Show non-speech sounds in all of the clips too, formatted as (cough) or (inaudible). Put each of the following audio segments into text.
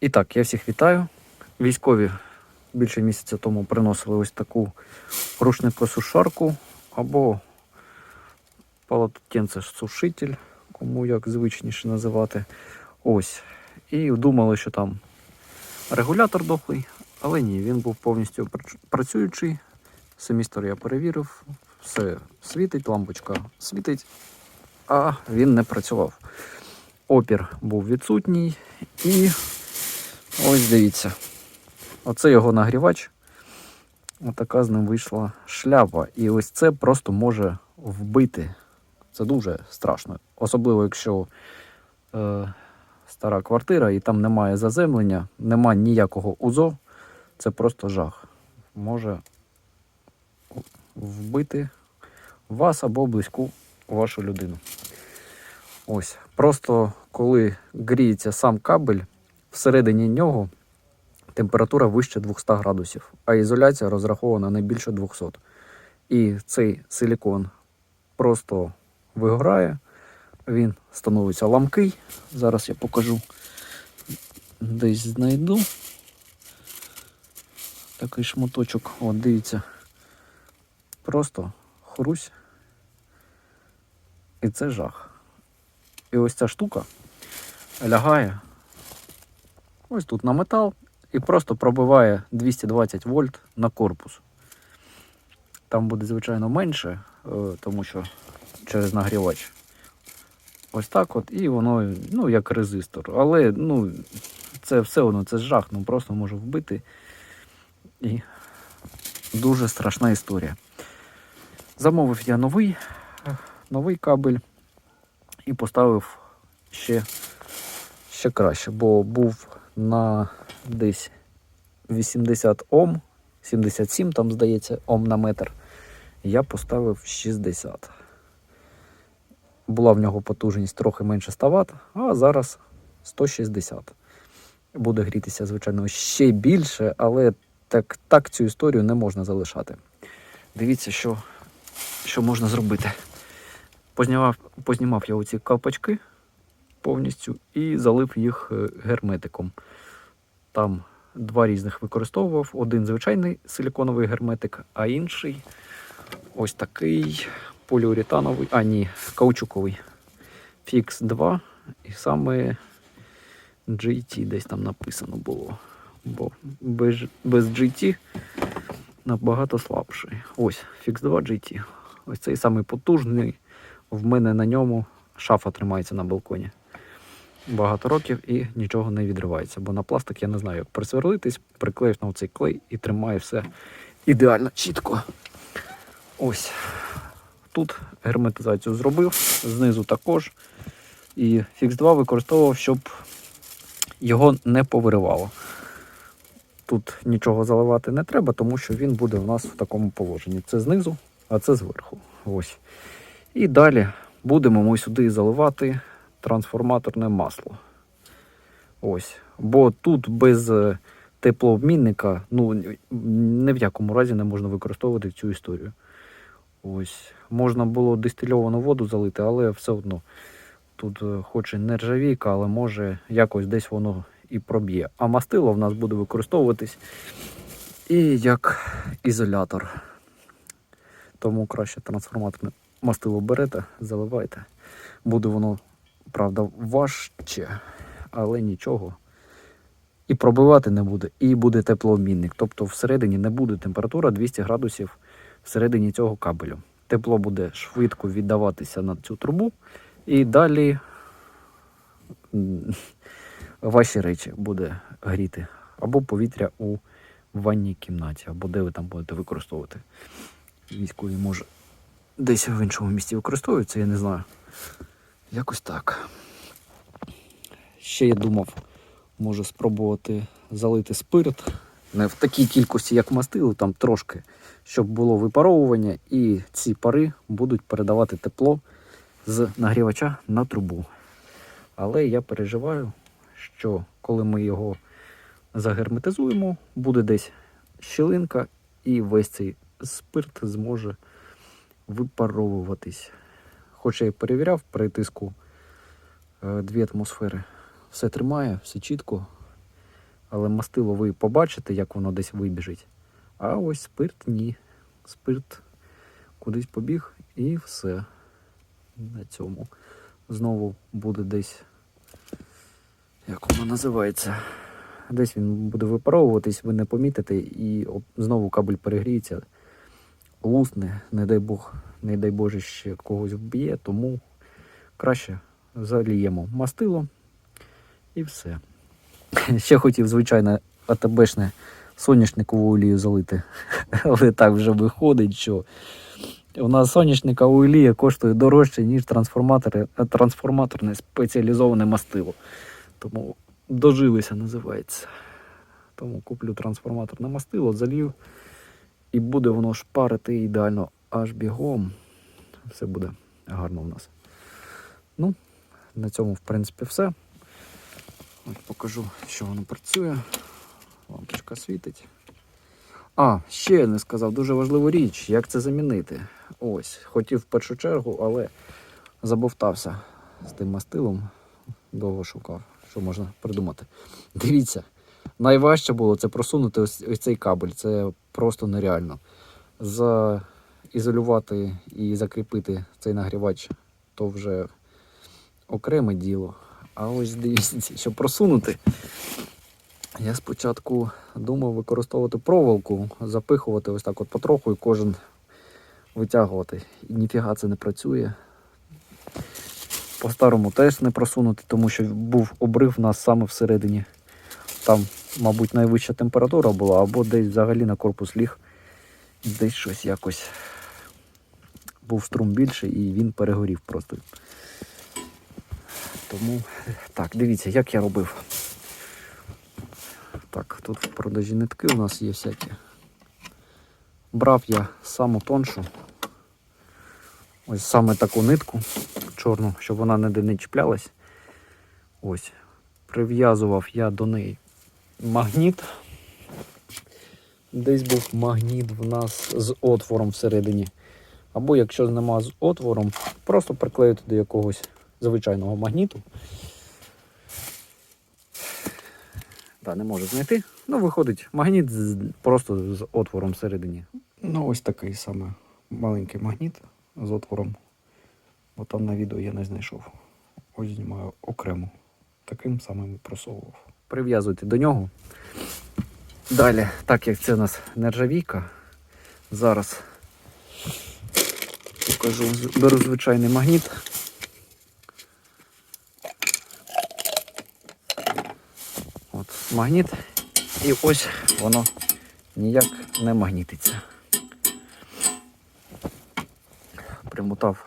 І так, я всіх вітаю. Військові більше місяця тому приносили ось таку рушникосушарку або полотенце-сушитель, кому як звичніше називати. Ось. І думали, що там регулятор дохлий, але ні, він був повністю працюючий. Семістр я перевірив, все світить, лампочка світить, а він не працював. Опір був відсутній і ось дивіться. Оце його нагрівач. Отака з ним вийшла шляпа. І ось це просто може вбити. Це дуже страшно. Особливо, якщо е, стара квартира і там немає заземлення, немає ніякого УЗО. Це просто жах. Може вбити вас або близьку вашу людину. Ось. Просто коли гріється сам кабель, всередині нього температура вище 200 градусів, а ізоляція розрахована не більше 200. І цей силікон просто вигорає, він становиться ламкий. Зараз я покажу. Десь знайду. Такий шматочок. От, дивіться. Просто хрусь. І це жах. І ось ця штука лягає ось тут на метал і просто пробиває 220 вольт на корпус. Там буде, звичайно, менше, е, тому що через нагрівач. Ось так от, і воно, ну, як резистор. Але ну, це все одно це жах, ну просто може вбити. І дуже страшна історія. Замовив я новий, новий кабель і поставив ще, ще краще, бо був на десь 80 Ом, 77 там, здається, Ом на метр. Я поставив 60. Була в нього потужність трохи менше 100 Вт, а зараз 160. Буде грітися, звичайно, ще більше, але так, так цю історію не можна залишати. Дивіться, що, що можна зробити. Познімав, познімав я оці капочки повністю і залив їх е, герметиком. Там два різних використовував. Один звичайний силіконовий герметик, а інший ось такий поліуретановий, а ні, каучуковий. Fix 2. І саме GT десь там написано було. Бо без, без GT набагато слабший. Ось, Fix 2 GT. Ось цей самий потужний. В мене на ньому шафа тримається на балконі. Багато років і нічого не відривається, бо на пластик я не знаю, як присверлитись, приклеїв на цей клей і тримає все ідеально чітко. Ось. Тут герметизацію зробив, знизу також. І Fix 2 використовував, щоб його не повиривало. Тут нічого заливати не треба, тому що він буде у нас в такому положенні. Це знизу, а це зверху. Ось. І далі будемо ми сюди заливати трансформаторне масло. Ось. Бо тут без е, теплообмінника ну, ні- в якому разі не можна використовувати цю історію. Ось. Можна було дистильовану воду залити, але все одно тут е, хоч і нержавійка, але може якось десь воно і проб'є. А мастило в нас буде використовуватись і як ізолятор. Тому краще трансформаторне мастило берете, заливайте. Буде воно, правда, важче, але нічого. І пробивати не буде, і буде теплообмінник. Тобто всередині не буде температура 200 градусів всередині цього кабелю. Тепло буде швидко віддаватися на цю трубу, і далі ваші речі буде гріти. Або повітря у ванній кімнаті, або де ви там будете використовувати. Військові може десь в іншому місці використовуються, я не знаю. Якось так. Ще я думав, може спробувати залити спирт. Не в такій кількості, як мастило, там трошки, щоб було випаровування, і ці пари будуть передавати тепло з нагрівача на трубу. Але я переживаю, що коли ми його загерметизуємо, буде десь щілинка, і весь цей спирт зможе випаровуватись. Хоч я перевіряв при тиску е, дві атмосфери. Все тримає, все чітко. Але мастило ви побачите, як воно десь вибіжить. А ось спирт ні. Спирт кудись побіг і все. На цьому. Знову буде десь. Як воно називається? Десь він буде випаровуватись, ви не помітите, і знову кабель перегріється, лусне, не дай Бог, не дай Боже, ще когось вб'є, тому краще заліємо мастило і все. (laughs) Ще хотів, звичайно, АТБшне соняшникову олію залити. (laughs) Але так вже виходить, що у нас соняшникова олія коштує дорожче, ніж е, трансформаторне спеціалізоване мастило. Тому дожилися, називається. Тому куплю трансформаторне мастило, залів, і буде воно шпарити ідеально аж бігом. Все буде гарно у нас. Ну, на цьому, в принципі, все. Ось покажу, що воно працює. Лампочка світить. А, ще я не сказав, дуже важливу річ, як це замінити. Ось, хотів в першу чергу, але забовтався з тим мастилом. Довго шукав, що можна придумати. Дивіться, найважче було це просунути ось, ось цей кабель. Це просто нереально. Заізолювати і закріпити цей нагрівач то вже окреме діло. А ось дивіться, щоб просунути. Я спочатку думав використовувати проволоку, запихувати ось так от потроху і кожен витягувати. І ніфіга це не працює. По-старому теж не просунути, тому що був обрив у нас саме всередині. Там, мабуть, найвища температура була, або десь взагалі на корпус ліг. Десь щось якось був струм більший і він перегорів просто. Тому так, дивіться, як я робив. Так, тут в продажі нитки у нас є всякі. Брав я саму тоншу. Ось саме таку нитку чорну, щоб вона ніде не чіплялась. Ось. Прив'язував я до неї магніт. Десь був магніт в нас з отвором всередині. Або якщо нема з отвором, просто приклеїти до якогось звичайного магніту. Так, не можу знайти. Ну, виходить магніт з, просто з отвором всередині. Ну, ось такий саме маленький магніт з отвором. Бо там на відео я не знайшов. Ось знімаю окремо. Таким самим просовував. Прив'язуйте до нього. Далі, так як це у нас нержавійка, зараз покажу. Беру звичайний магніт. От магніт. І ось воно ніяк не магнітиться. Примотав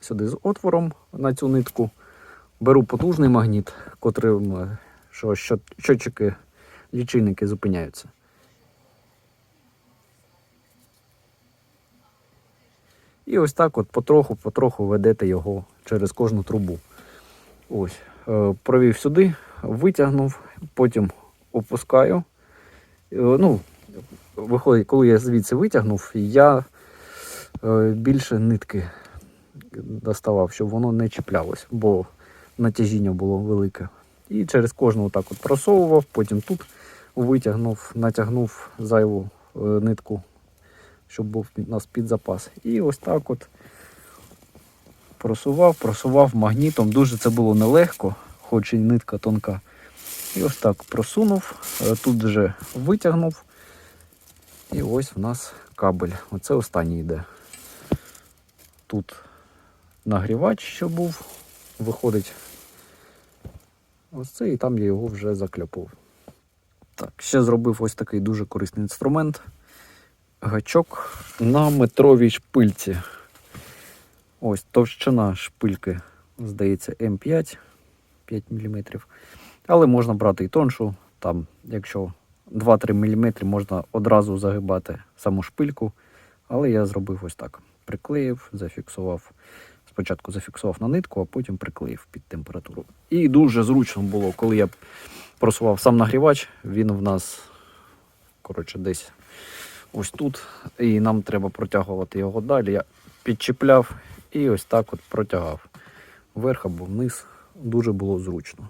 сюди з отвором на цю нитку. Беру потужний магніт, котрим е, що щот- щотчики, лічильники зупиняються. І ось так от потроху-потроху ведете його через кожну трубу. Ось, е, провів сюди, витягнув, потім опускаю. Е, Ну, виходить, коли я звідси витягнув, я е, більше нитки доставав, щоб воно не чіплялось, бо натяжіння було велике. І через кожну так от просовував, потім тут витягнув, натягнув зайву нитку, щоб був у нас під запас. І ось так от просував, просував магнітом. Дуже це було нелегко, хоч і нитка тонка. І ось так просунув, е, тут вже витягнув. І ось в нас кабель. Оце останній йде. Тут нагрівач, що був, виходить. Ось це і там я його вже закляпав. Так, ще зробив ось такий дуже корисний інструмент. Гачок на метровій шпильці. Ось товщина шпильки, здається, М5 5 мм. Але можна брати і тоншу. Там, якщо 2-3 мм, можна одразу загибати саму шпильку. Але я зробив ось так. Приклеїв, зафіксував. Спочатку зафіксував на нитку, а потім приклеїв під температуру. І дуже зручно було, коли я просував сам нагрівач, він в нас коротше, десь ось тут. І нам треба протягувати його далі. Я підчіпляв і ось так от протягав. Вверх або вниз. Дуже було зручно.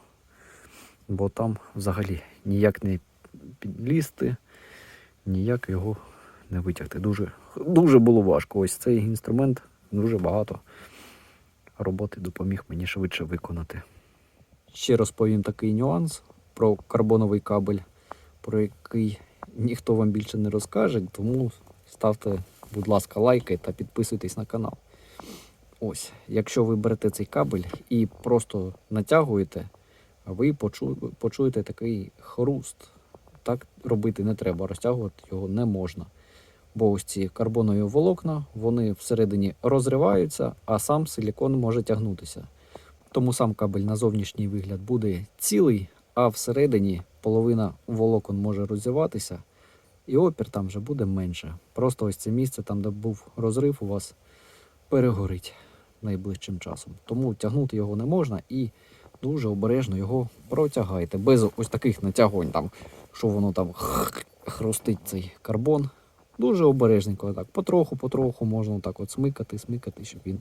Бо там взагалі ніяк не підлізти, ніяк його не витягти. Дуже, дуже було важко. Ось цей інструмент дуже багато роботи допоміг мені швидше виконати. Ще розповім такий нюанс про карбоновий кабель, про який ніхто вам більше не розкаже, тому ставте, будь ласка, лайки та підписуйтесь на канал. Ось, якщо ви берете цей кабель і просто натягуєте, ви почу- почуєте такий хруст. Так робити не треба, розтягувати його не можна. Бо ось ці карбонові волокна, вони всередині розриваються, а сам силікон може тягнутися. Тому сам кабель на зовнішній вигляд буде цілий, а всередині половина волокон може розірватися, і опір там вже буде менше. Просто ось це місце, там, де був розрив, у вас перегорить найближчим часом. Тому тягнути його не можна і дуже обережно його протягайте. Без ось таких натягувань, там, що воно там хрустить цей карбон. Дуже обережненько, так, потроху, потроху можна так от смикати, смикати, щоб він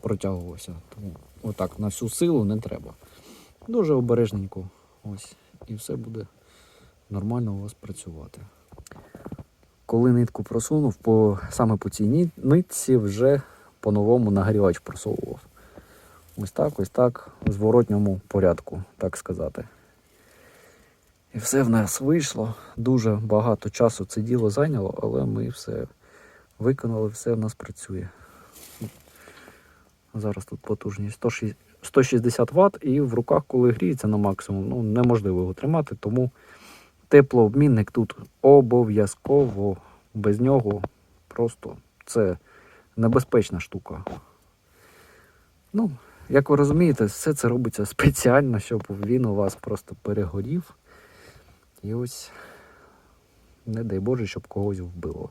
протягувався. Тому отак на всю силу не треба. Дуже обережненько. Ось. І все буде нормально у вас працювати. Коли нитку просунув, по, саме по цій нитці вже по-новому нагрівач просовував. Ось так, ось так, в зворотньому порядку, так сказати. І все в нас вийшло. Дуже багато часу це діло зайняло, але ми все виконали, все в нас працює. Зараз тут потужність 106 160 Вт, і в руках, коли гріється на максимум, ну, неможливо його тримати, тому теплообмінник тут обов'язково. Без нього просто це небезпечна штука. Ну, як ви розумієте, все це робиться спеціально, щоб він у вас просто перегорів. І ось, не дай Боже, щоб когось вбило.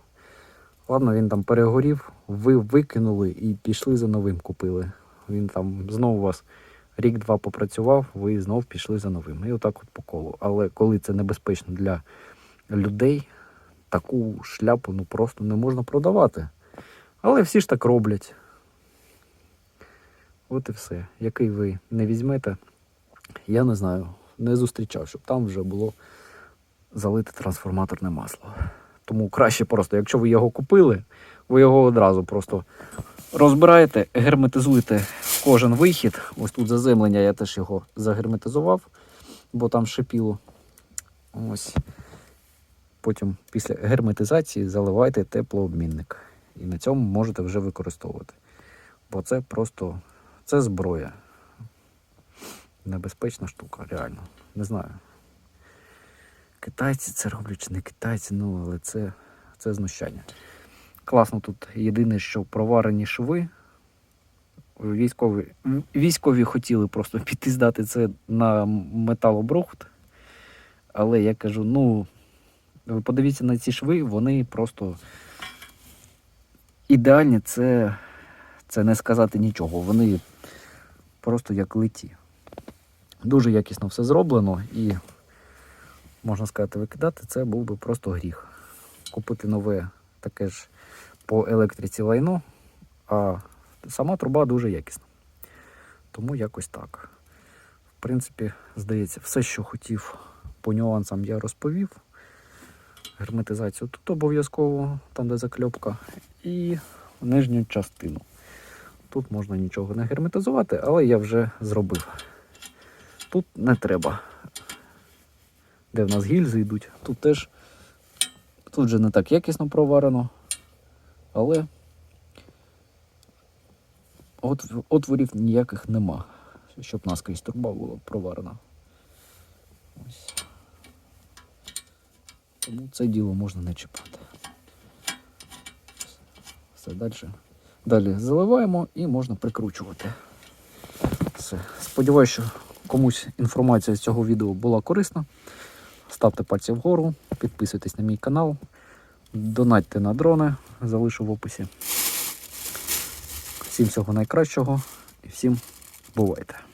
Ладно, він там перегорів, ви викинули і пішли за новим купили. Він там знову вас рік-два попрацював, ви знов пішли за новим. І отак от по колу. Але коли це небезпечно для людей, таку шляпу ну просто не можна продавати. Але всі ж так роблять. От і все. Який ви не візьмете, я не знаю, не зустрічав, щоб там вже було залите трансформаторне масло. Тому краще просто, якщо ви його купили, ви його одразу просто розбираєте, герметизуєте кожен вихід. Ось тут заземлення я теж його загерметизував, бо там шипіло. Ось. Потім після герметизації заливайте теплообмінник. І на цьому можете вже використовувати. Бо це просто це зброя. Небезпечна штука, реально. Не знаю. Китайці це роблять чи не китайці, ну але це, це знущання. Класно тут єдине, що проварені шви. Військові, військові хотіли просто (laughs) піти здати це на металобрухт. Але я кажу, ну, ви подивіться на ці шви, вони просто ідеальні, це, це не сказати нічого. Вони просто як литі. Дуже якісно все зроблено і, можна сказати, викидати це був би просто гріх. Купити нове таке ж по електриці лайно, а сама труба дуже якісна. Тому якось так. В принципі, здається, все, що хотів по нюансам, я розповів. Герметизацію тут обов'язково, там де закльопка, і нижню частину. Тут можна нічого не герметизувати, але я вже зробив. Тут не треба. Де в нас гільзи йдуть, тут теж тут вже не так якісно проварено, але от, отворів ніяких нема, щоб наскрізь труба була проварена. Ось. Тому це діло можна не чіпати. Все далі. Далі заливаємо і можна прикручувати. Все. Сподіваюся, що комусь інформація з цього відео була корисна. Ставте пальці вгору, підписуйтесь на мій канал, донатьте на дрони, залишу в описі. Всім всього найкращого і всім бувайте!